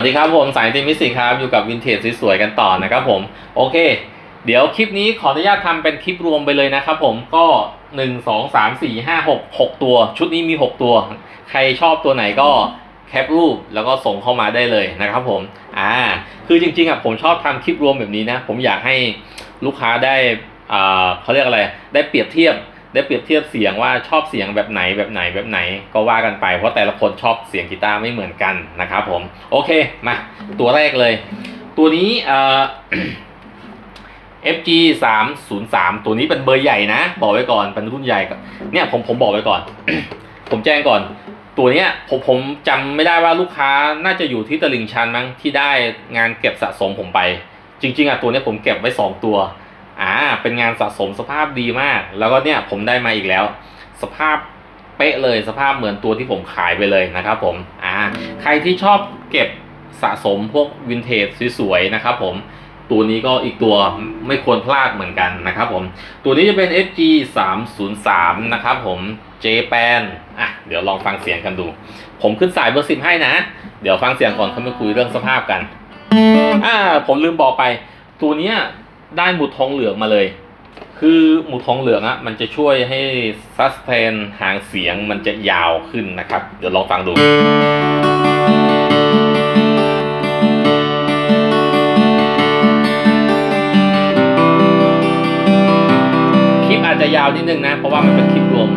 สวัสดีครับผมสายติมิสิครับอยู่กับวินเทจสวยๆกันต่อนะครับผมโอเค เดี๋ยวคลิปนี้ขออนุญาตทำเป็นคลิปรวมไปเลยนะครับผมก็1 2 3 4 5 6 6ตัว ชุดนี้มี6ตัว ใครชอบตัวไหนก็แคปรูปแล้วก็ส่งเข้ามาได้เลยนะครับผมอ่าคือจริงๆอะผมชอบทำคลิปรวมแบบนี้นะ ผมอยากให้ลูกค้าได้อ่าเขาเรียกอะไรได้เปรียบเทียบ ได้เปรียบเทียบเสียงว่าชอบเสียงแบบไหนแบบไหนแบบไหน ก็ว่ากันไป เพราะแต่ละคนชอบเสียงกีตาร์ไม่เหมือนกันนะครับผมโอเคมาตัวแรกเลย ตัวนี้เอ่อ FG 3 0 3ตัวนี้เป็นเบอร์ใหญ่นะ บอกไว้ก่อนเป็นรุ่นใหญ่กับเนี่ยผมผมบอกไว้ก่อน ผมแจ้งก่อน ตัวเนี้ยผมผมจำไม่ได้ว่าลูกค้าน่าจะอยู่ที่ตลิ่งชันมั้งที่ได้งานเก็บสะสมผมไป จริง ๆอะตัวนี้ผมเก็บไว้สองตัว อ่า เป็นงานสะสมสภาพดีมาก แล้วก็เนี่ยผมได้มาอีกแล้ว สภาพเป๊ะเลยสภาพเหมือนตัวที่ผมขายไปเลยนะครับผม อ่า ใครที่ชอบเก็บสะสมพวกวินเทจสวยๆนะครับผมตัวนี้ก็อีกตัวไม่ควรพลาดเหมือนกันนะครับผม ตัวนี้จะเป็น FG 303นะครับผม J-Pan อะ เดี๋ยวลองฟังเสียงกันดู ผมขึ้นสายเบอร์สิบให้นะ เดี๋ยวฟังเสียงก่อนเขามาคุยเรื่องสภาพกัน อ่า ผมลืมบอกไป ตัวเนี้ย ได้หมุดทองเหลืองมาเลย คือหมุดทองเหลืองอะมันจะช่วยให้ซัสเทนหางเสียงมันจะยาวขึ้นนะครับ เดี๋ยวลองฟังดูคลิปอาจจะยาวนิดนึงนะ เพราะว่ามันเป็นคลิปรวม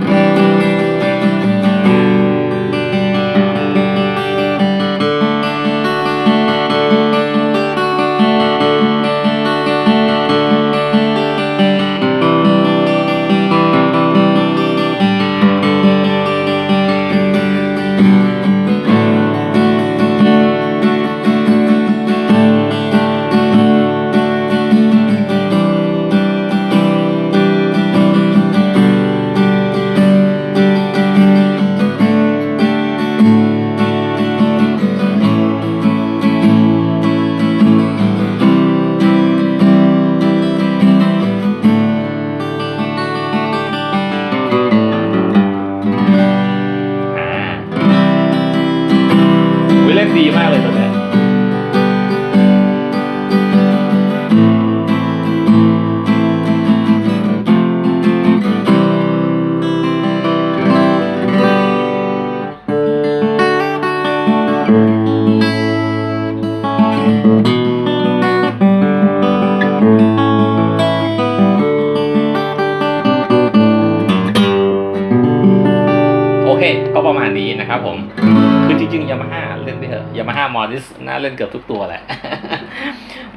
ยามาฮ่น่าเล่นเกือบทุกตัวแหละ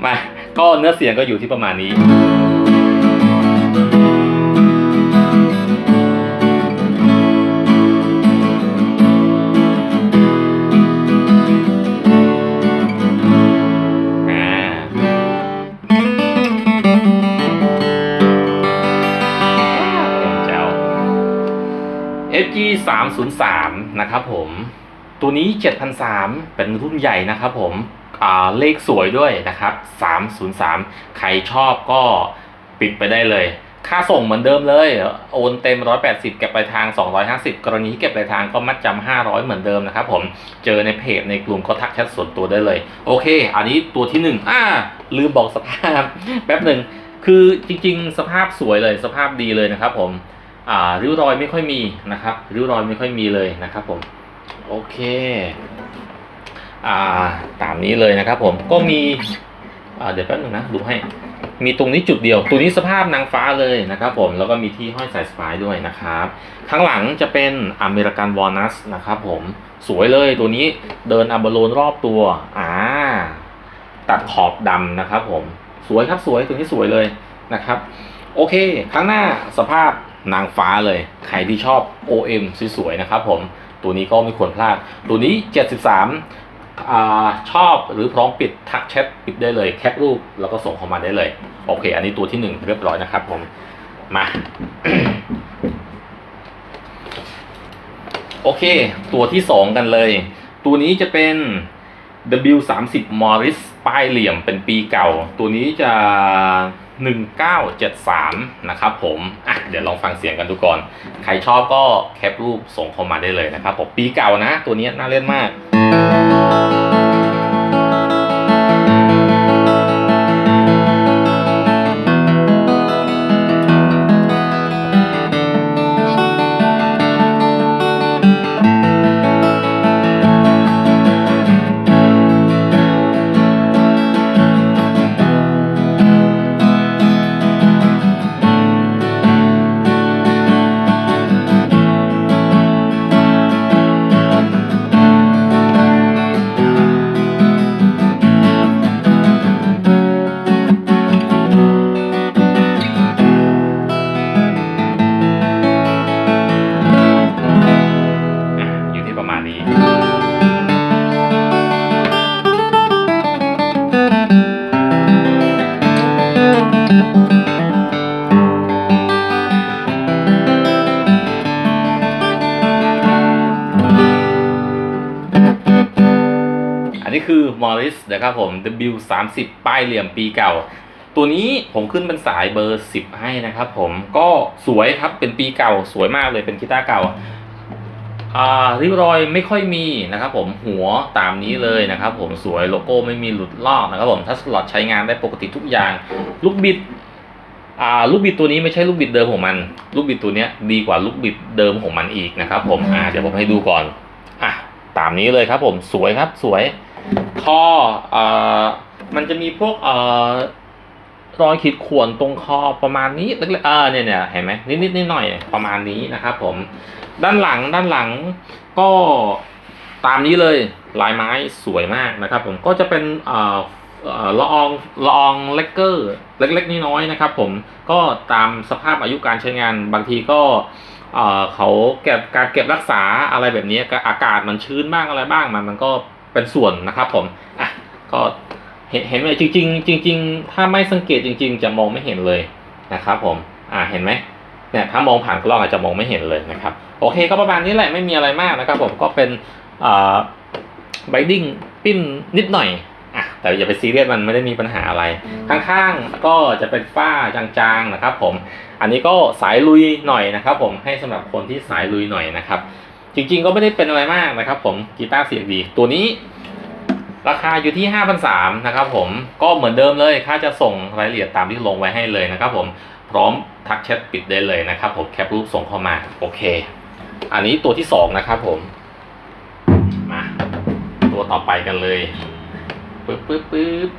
มา ก็เนื้อเสียงก็อยู่ที่ประมาณนี้อ่าแจ๋ว FG 3 0 3 นะครับผม ตัวนี้ 7,003เป็นรุ่นใหญ่นะครับผมเลขสวยด้วยนะครับ 303 ใครชอบก็ปิดไปได้เลย ค่าส่งเหมือนเดิมเลย โอนเต็ม 180 เก็บปลายทาง 250 กรณีเก็บปลายทางก็มัดจำ500 เหมือนเดิมนะครับผม เจอในเพจในกลุ่มก็ทักแชทส่วนตัวได้เลย โอเค อันนี้ตัวที่หนึ่งอ่า ลืมบอกสภาพ แป๊บหนึ่ง คือจริงๆ สภาพสวยเลย สภาพดีเลยนะครับผม อ่า ริ้วรอยไม่ค่อยมีนะครับ ริ้วรอยไม่ค่อยมีเลยนะครับผม โอเค อ่า ตามนี้เลยนะครับผม ก็มี อ่า เดี๋ยวแป๊บนึงนะ ดูให้ มีตรงนี้จุดเดียว ตัวนี้สภาพนางฟ้าเลยนะครับผม แล้วก็มีที่ห้อยสายสปายด้วยนะครับ ข้างหลังจะเป็นอเมริกันวอลนัสนะครับผม สวยเลยตัวนี้เดินอัมเบโลนรอบตัว อ่า ตัดขอบดำนะครับผม สวยครับสวย ตัวนี้สวยเลยนะครับ โอเค ข้างหน้าสภาพนางฟ้าเลย ใครที่ชอบ OM สวยๆนะครับผม ตัวนี้ก็ไม่ควรพลาด ตัวนี้ 73อ่าชอบหรือพร้อมปิดทักแชทปิดได้เลยแคปรูปแล้วก็ส่งเข้ามาได้เลย โอเค อันนี้ตัวที่ 1 เรียบร้อยนะครับผมมาโอเค ตัวที่ 2 กันเลย ตัวนี้จะเป็น W30 Morris ป้ายเหลี่ยมเป็นปีเก่า ตัวนี้จะ 1973 นะครับผมอะเดี๋ยวลองฟังเสียงกันดูก่อน ใครชอบก็แคปรูปส่งเข้ามาได้เลยนะครับผมปีเก่านะ ตัวนี้น่าเล่นมาก คือ Morris นะครับผม W30 ป้ายเหลี่ยมปีเก่า ตัวนี้ผมขึ้นเป็นสายเบอร์ 10 ให้นะครับผมก็สวยครับเป็นปีเก่าสวยมากเลยเป็นกีตาร์เก่าอ่าริ้วรอยไม่ค่อยมีนะครับผมหัวตามนี้เลยนะครับผมสวยโลโก้ไม่มีหลุดลอกนะครับผมทัชสล็อตใช้งานได้ปกติทุกอย่าง ลูกบิดอ่าลูกบิดตัวนี้ไม่ใช่ลูกบิดเดิมของมัน ลูกบิดตัวนี้ดีกว่าลูกบิดเดิมของมันอีกนะครับผมเดี๋ยวผมให้ดูก่อนอะตามนี้เลยครับผมสวยครับสวย ท่ออ่ามันจะมีพวกเอ่อรอยขีดข่วนตรงคอประมาณนี้เล็กๆเออเนี่ยเนี่ยเห็นไหมนิดนิดนิดหน่อยประมาณนี้นะครับผมด้านหลังด้านหลังก็ตามนี้เลยลายไม้สวยมากนะครับ ผมก็จะเป็นเอ่อละอองละอองเลกเกอร์เล็กๆน้อยๆนะครับ ผมก็ตามสภาพอายุการใช้งานบางทีก็เขาเก็บการเก็บรักษาอะไรแบบนี้อากาศมันชื้นบ้างอะไรบ้างมันมันก็ เป็นส่วนนะครับผมอะก็เห็นเห็นไหมจริงๆจริงๆถ้าไม่สังเกตจริง ๆ จะมองไม่เห็นเลยนะครับผมอ่าเห็นไหมเนี่ยถ้ามองผ่านกล้องอาจจะมองไม่เห็นเลยนะครับโอเคก็ประมาณนี้แหละไม่มีอะไรมากนะครับผมก็เป็นอ่าไบดิ้งปิ้นนิดหน่อยอะแต่อย่าไปซีเรียสมันไม่ได้มีปัญหาอะไร ข้างๆก็จะเป็นฝ้าจางๆนะครับผมอันนี้ก็สายลุยหน่อยนะครับผมให้สำหรับคนที่สายลุยหน่อยนะครับ จริงๆก็ไม่ได้เป็นอะไรมากนะครับ ผมกีตาร์เสียงดี ตัวนี้ ราคาอยู่ที่ 5,300นะครับผมก็เหมือนเดิมเลยค่าจะส่งรายละเอียดตามที่ลงไว้ให้เลยนะครับ ผมพร้อมทักแชทปิดได้เลยนะครับ ผมแคปรูปส่งเข้ามาโอเค อันนี้ตัวที่สองนะครับผมมาตัวต่อไปกันเลยปึ๊บปึ๊บปึ๊บ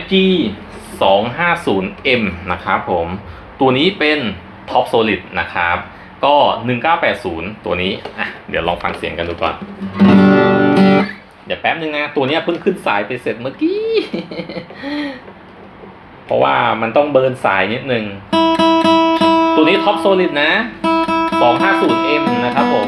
FG 250M นะครับผม ตัวนี้เป็น Top Solid นะครับ ก็ 1980 ตัวนี้อะเดี๋ยวลองฟังเสียงกันดูก่อน เดี๋ยวแป๊บนึงนะ ตัวนี้เพิ่งขึ้นสายไปเสร็จเมื่อกี้ เพราะว่ามันต้องเบิร์นสายนิดนึง ตัวนี้ท็อปโซลิดนะ 250M นะครับผม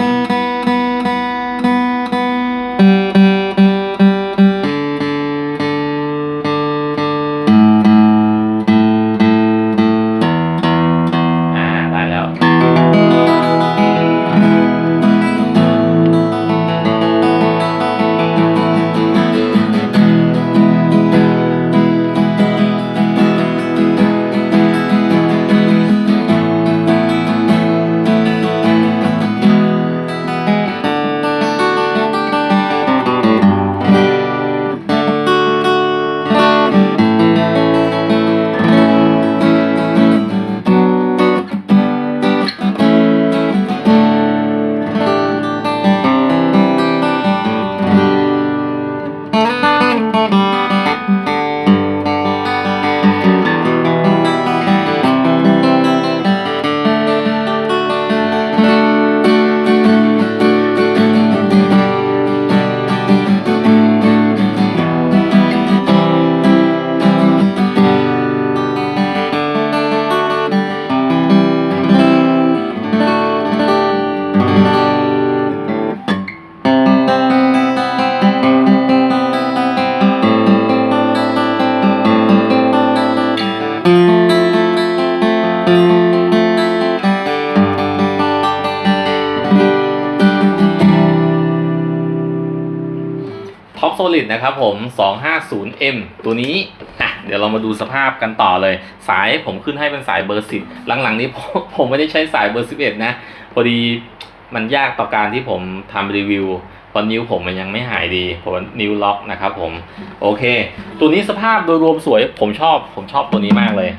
นะครับผม 250M ตัวนี้อะเดี๋ยวเรามาดูสภาพกันต่อเลย สายผมขึ้นให้เป็นสายเบอร์ 10 หลังๆนี้ผมไม่ได้ใช้สายเบอร์ 11 นะ พอดีมันยากต่อการที่ผมทำรีวิวเพราะนิ้วผมมันยังไม่หายดีเพราะว่านิ้วล็อกนะครับผม โอเค ตัวนี้สภาพโดยรวมสวย ผมชอบ ผมชอบตัวนี้มากเลย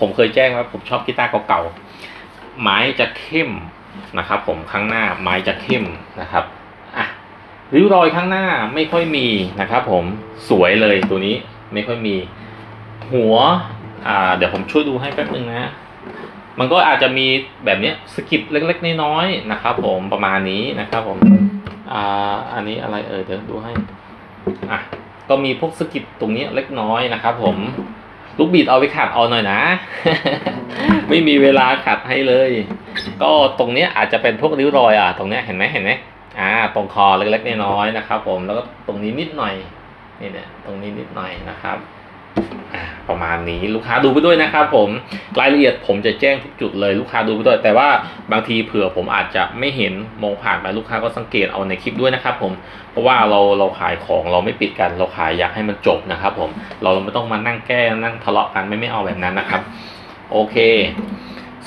ผมเคยแจ้งว่าผมชอบกีตาร์เก่าๆ ไม้จะเข้มนะครับผมข้างหน้าไม้จะเข้มนะครับ ริ้วรอยข้างหน้าไม่ค่อยมีนะครับ ผมสวยเลยตัวนี้ไม่ค่อยมี หัว อ่า เดี๋ยวผมช่วยดูให้แป๊บนึงนะมันก็อาจจะมีแบบนี้สกิดเล็กๆน้อยๆนะครับ ผมประมาณนี้นะครับ ผมอ่าอันนี้อะไรเอ่ยเดี๋ยวดูให้อะก็มีพวกสกิดตรงนี้เล็กน้อยนะครับ ผมลูกบีดเอาไปขัดเอาหน่อยนะ ไม่มีเวลาขัดให้เลย ก็ตรงเนี้ยอาจจะเป็นพวกริ้วรอยอะ ตรงเนี้ยเห็นไหมเห็นไหม อ่าตรงคอเล็กๆน้อยๆนะครับ ผมแล้วก็ตรงนี้นิดหน่อยนี่เนี่ยตรงนี้นิดหน่อยนะครับอ่าประมาณนี้ลูกค้าดูไปด้วยนะครับผมรายละเอียดผมจะแจ้งทุกจุดเลยลูกค้าดูไปด้วย แต่ว่าบางทีเผื่อผมอาจจะไม่เห็นมองผ่านไปลูกค้าก็สังเกตเอาในคลิปด้วยนะครับผมเพราะว่าเราเราขายของเราไม่ปิดกัน เราขายอยากให้มันจบนะครับผมเราไม่ต้องมานั่งแก้นั่งทะเลาะกันไม่ไม่เอาแบบนั้นนะครับ โอเค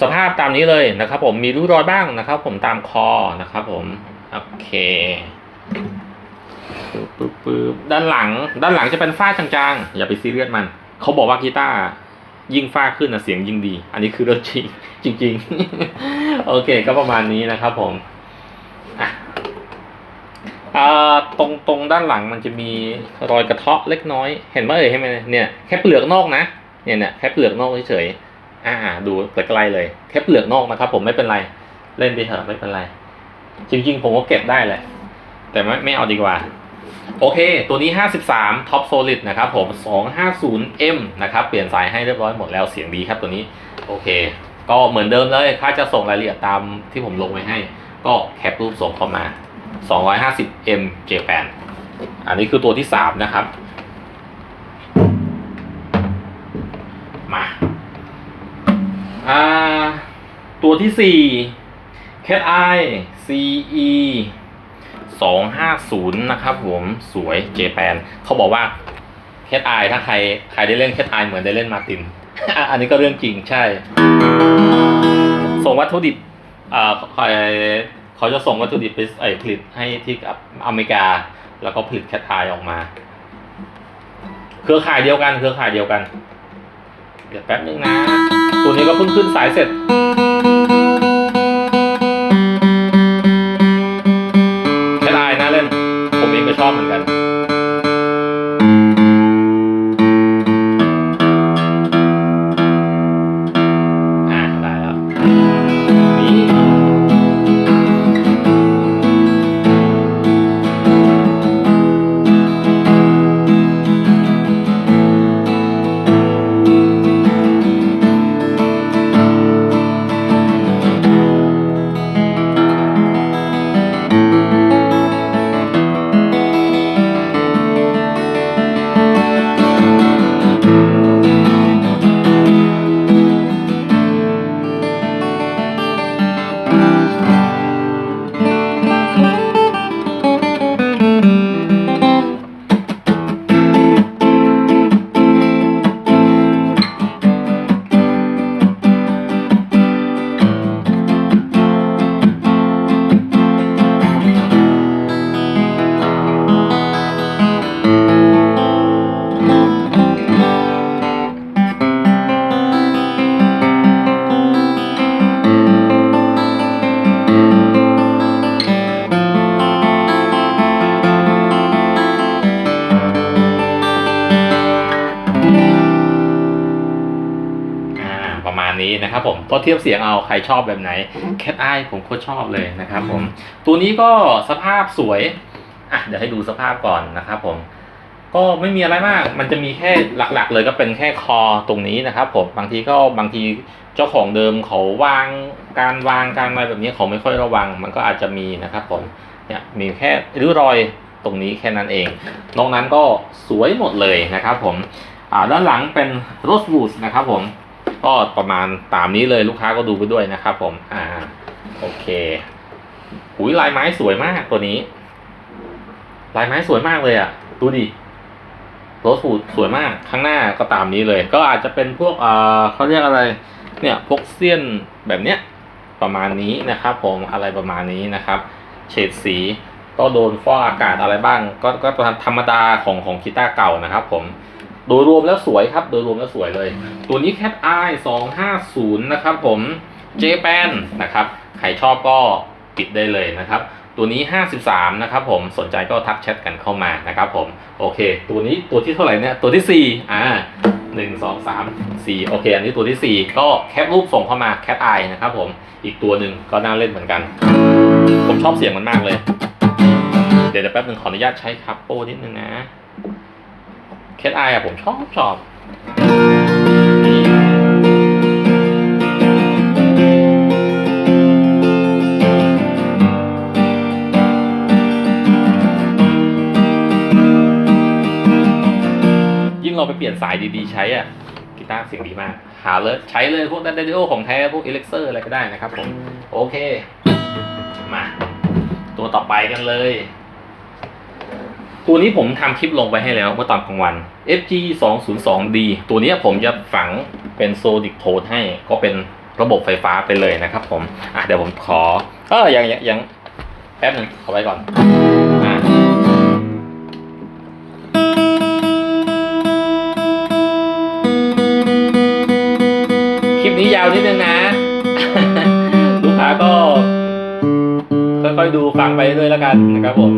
สภาพตามนี้เลยนะครับ ผมมีริ้วรอยบ้างนะครับ ผมตามคอนะครับ ผม โอเคปึ๊บปึ๊บปึ๊บด้านหลัง ด้านหลังจะเป็นฝ้าจางๆ อย่าไปซีเรียสมัน เขาบอกว่ากีตาร์ยิ่งฝ้าขึ้นนะเสียงยิ่งดี อันนี้คือเรื่องจริงจริง ๆ โอเคก็ประมาณนี้นะครับผมอะอตรงตรงด้านหลังมันจะมีรอยกระเทาะเล็กน้อย เห็นไหมเอ่ยให้ไหมเนี่ยแค่เปลือกนอกนะ เนี่ยเนี่ยแค่เปลือกนอกเฉยๆอ่า ดูใกลๆเลย แค่เปลือกนอกนะครับผมไม่เป็นไร เล่นไปเถอะไม่เป็นไร จริงๆ ผมก็เก็บได้แหละ แต่ไม่ไม่เอาดีกว่า โอเค ตัวนี้ 53 Top Solid นะครับผม 250M นะครับ เปลี่ยนสายให้เรียบร้อยหมดแล้วเสียงดีครับตัวนี้ โอเค ก็เหมือนเดิมเลยถ้าจะส่งรายละเอียดตามที่ผมลงไว้ให้ ก็แคปรูปส่งเข้ามา 250M Japan อันนี้คือตัวที่ 3 นะครับ มา อ่า ตัวที่ 4 i CE 250 นะครับผมสวยเจแปนเขาบอกว่า i ถ้าใครใครได้เล่น i เหมือนได้เล่นมาติน อันนี้ก็เรื่องจริงใช่ ส่งวัตถุดิบเอ่าคอยเขาจะส่งวัตถุดิบไปผลิตให้ที่อเมริกา แล้วก็ผลิตแคทไอออกมา เครือข่ายเดียวกันเครือข่ายเดียวกัน เดี๋ยวแป๊บนึงนะ ตัวนี้ก็เพิ่งขึ้นสายเสร็จ เองก็ชอบเหมือนกัน นะครับผมก็เทียบเสียงเอาใครชอบแบบไหน Cat Eye ผมโคตรชอบเลยนะครับผมตัวนี้ก็สภาพสวยอะเดี๋ยวให้ดูสภาพก่อนนะครับผมก็ไม่มีอะไรมาก มันจะมีแค่หลักๆ เลยก็เป็นแค่คอตรงนี้นะครับผม บางทีก็บางทีเจ้าของเดิมเขาวางการวางการอะไรแบบนี้เขาไม่ค่อยระวัง มันก็อาจจะมีนะครับผม เนี่ยมีแค่ริ้วรอยตรงนี้แค่นั้นเอง นอกนั้นก็สวยหมดเลยนะครับผม อ่าด้านหลังเป็นโรสวูดนะครับผม ก็ประมาณตามนี้เลยลูกค้าก็ดูไปด้วยนะครับผม อ่า โอเคหุยลายไม้สวยมากตัวนี้ ลายไม้สวยมากเลยอะ่ะ ดูดิโรสวูดสวยมากข้างหน้าก็ตามนี้เลย ก็อาจจะเป็นพวกเอ่าเขาเรียกอะไร เนี่ยพวกเสี้ยนแบบเนี้ยประมาณนี้นะครับ ผมอะไรประมาณนี้นะครับ เฉดสีก็โดนฟอกอากาศอะไรบ้าง ก็ก็ธรรมดาของของกีตาร์เก่านะครับ ผม โดยรวมแล้วสวยครับ โดยรวมแล้วสวยเลย ตัวนี้ Cat Eye 250นะครับผม J-Pan นะครับ ใครชอบก็ปิดได้เลยนะครับ ตัวนี้ 53 นะครับผม สนใจก็ทักแชทกันเข้ามานะครับผม โอเค ตัวนี้ตัวที่เท่าไหร่เนี่ย ตัวที่ 4 อ่า 1 2 3 4 โอเค อันนี้ตัวที่ 4 ก็แคปรูปส่งเข้ามา Cat Eye นะครับผม อีกตัวหนึ่งก็น่าเล่นเหมือนกัน ผมชอบเสียงมันมากเลย เดี๋ยวแป๊บนึงขออนุญาตใช้คัพโป้นิดนึงนะ แคทไออะผมชอบชอบยิ่งเราไปเปลี่ยนสายดีๆ ใช้อะกีตาร์เสียงดีมาก หาเลยใช้เลยพวกดันเดโอของแท้ พวกอิเล็กเซอร์อะไรก็ได้นะครับผม โอเค มา ตัวต่อไปกันเลย ตัวนี้ผมทำคลิปลงไปให้แล้วเมื่อตอนกลางวัน FG 2 0 2 D ตัวนี้ผมจะฝังเป็นโซดิกโทนให้ก็เป็นระบบไฟฟ้าไปเลยนะครับผม อะเดี๋ยวผมขอ เออยังยังยังแป๊บหนึงขอไว้ก่อนอะคลิปนี้ยาวนิดนึงนะ ลูกค้าก็ค่อยๆดูฟังไปเรื่อยแล้วกันนะครับผม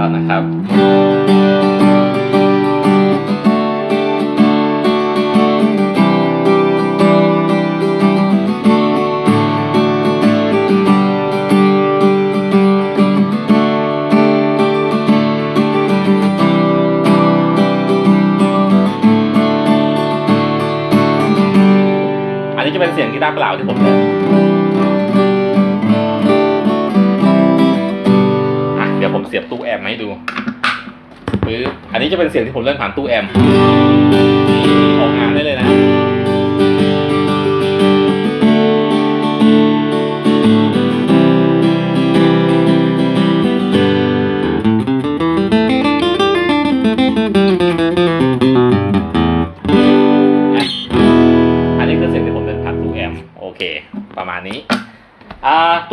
แล้วนะครับ เป็นเสียงที่ผมเล่นผ่านตู้แอม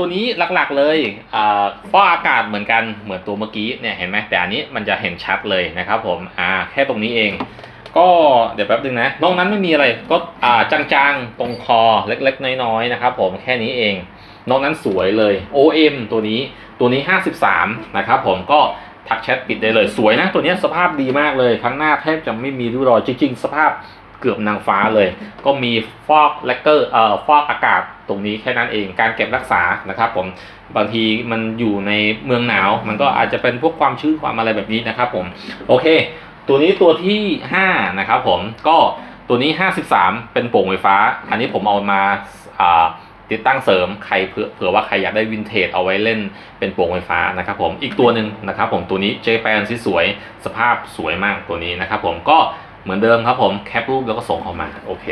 ตัวนี้หลักๆเลยฟอกอากาศเหมือนกันเหมือนตัวเมื่อกี้เนี่ยเห็นไหมแต่อันนี้มันจะเห็นชัดเลยนะครับผมอ่าแค่ตรงนี้เอง ก็เดี๋ยวแป๊บนึงนะนอกนั้นไม่มีอะไรก็อ่าจางๆ ตรงคอเล็กๆ น้อยๆนะครับผมแค่นี้เองนอกนั้นสวยเลย OM ตัวนี้ตัวนี้ 53 นะครับผมก็ทักแชทปิดได้เลยสวยนะ ตัวนี้สภาพดีมากเลย ข้างหน้าแทบจะไม่มีริ้วรอยจริง ๆ สภาพ กือบนางฟ้าเลย ก็มีฟอกแลกเกอร์เอ่อฟอกอากาศตรงนี้แค่นั้นเองการเก็บรักษานะครับผมบางทีมันอยู่ในเมืองหนาว มันก็อาจจะเป็นพวกความชื้นความอะไรแบบนี้นะครับผมโอเค ตัวนี้ตัวที่ 5 นะครับผมก็ตัวนี้ 53 เป็นโป่งไฟฟ้า อันนี้ผมเอามาอ่าติดตั้งเสริมใครเผื่อว่าใครอยากได้วินเทจเอาไว้เล่นเป็นโป่งไฟฟ้านะครับผมอีกตัวหนึ่งนะครับผมตัวนี้เจแปนสวยสภาพสวยมากตัวนี้นะครับผมก็ เหมือนเดิมครับผมแคปรูปแล้วก็ส่งเข้ามา โอเค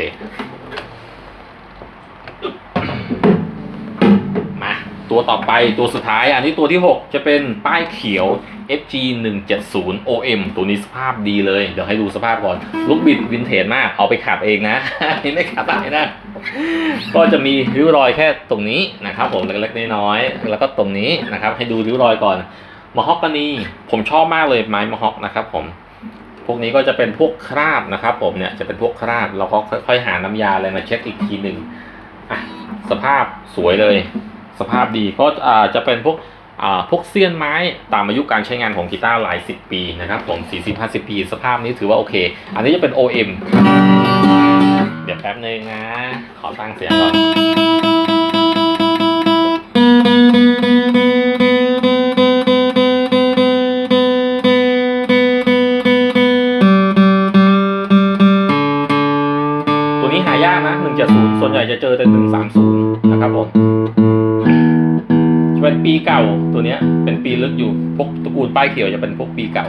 มาตัวต่อไปตัวสุดท้าย อันนี้ตัวที่ 6 จะเป็นป้ายเขียว FG 170 OM ตัวนี้สภาพดีเลย เดี๋ยวให้ดูสภาพก่อน ลูกบิดวินเทจมาก เอาไปขับเองนะนี่ไม่ขับได้นะ ก็จะมีริ้วรอยแค่ตรงนี้นะครับผมเล็กๆน้อยๆแล้วก็ตรงนี้นะครับ ให้ดูริ้วรอยก่อนมอฮอกกานีผมชอบมากเลยไม้มอฮอกนะครับผม พวกนี้ก็จะเป็นพวกคราบนะครับ ผมเนี่ยจะเป็นพวกคราบเราก็ค่อยๆหาน้ำยาอะไรมาเช็ดอีกทีหนึ่งอะสภาพสวยเลย สภาพดีก็อ่าจะเป็นพวกอ่าพวกเสี้ยนไม้ตามอายุการใช้งานของกีตาร์หลายสิบปีนะครับ ผม 40-50 ปี สภาพนี้ถือว่าโอเค อันนี้จะเป็น OM เดี๋ยวแป๊บนึงนะ ขอตั้งเสียงก่อน เขียวจะเป็นพวกปีเก่า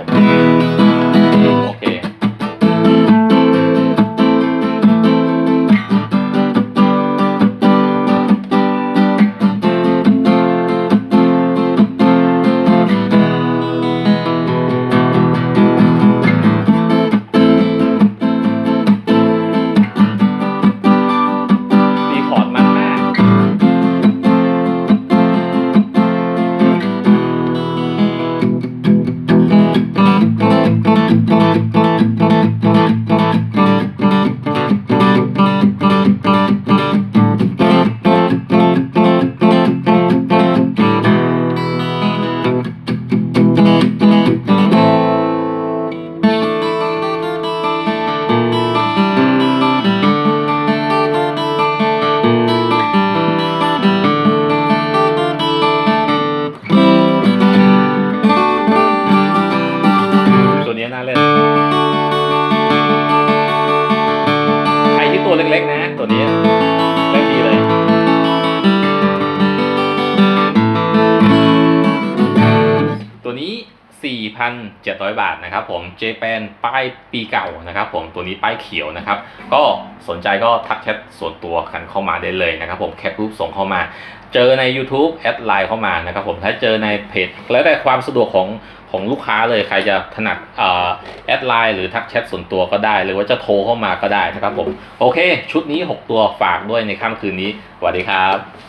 น่าเล่นใครที่ตัวเล็กๆนะ ตัวนี้เล่นดีเลยตัวนี้ 4,700 บาทนะครับผมเจแปนป้ายปีเก่านะครับผมตัวนี้ป้ายเขียวนะครับ ก็สนใจก็ทักแชทส่วนตัวกันเข้ามาได้เลยนะครับผมแคปรูปส่งเข้ามา เจอใน YouTube แอดไลน์เข้ามานะครับผมถ้าเจอในเพจแล้วแต่ความสะดวกของของลูกค้าเลยใครจะถนัดแอดไลน์หรือทักแชทส่วนตัวก็ได้ หรือว่าจะโทรเข้ามาก็ได้นะครับผม โอเค ชุดนี้ 6 ตัวฝากด้วยในค่ำคืนนี้สวัสดีครับ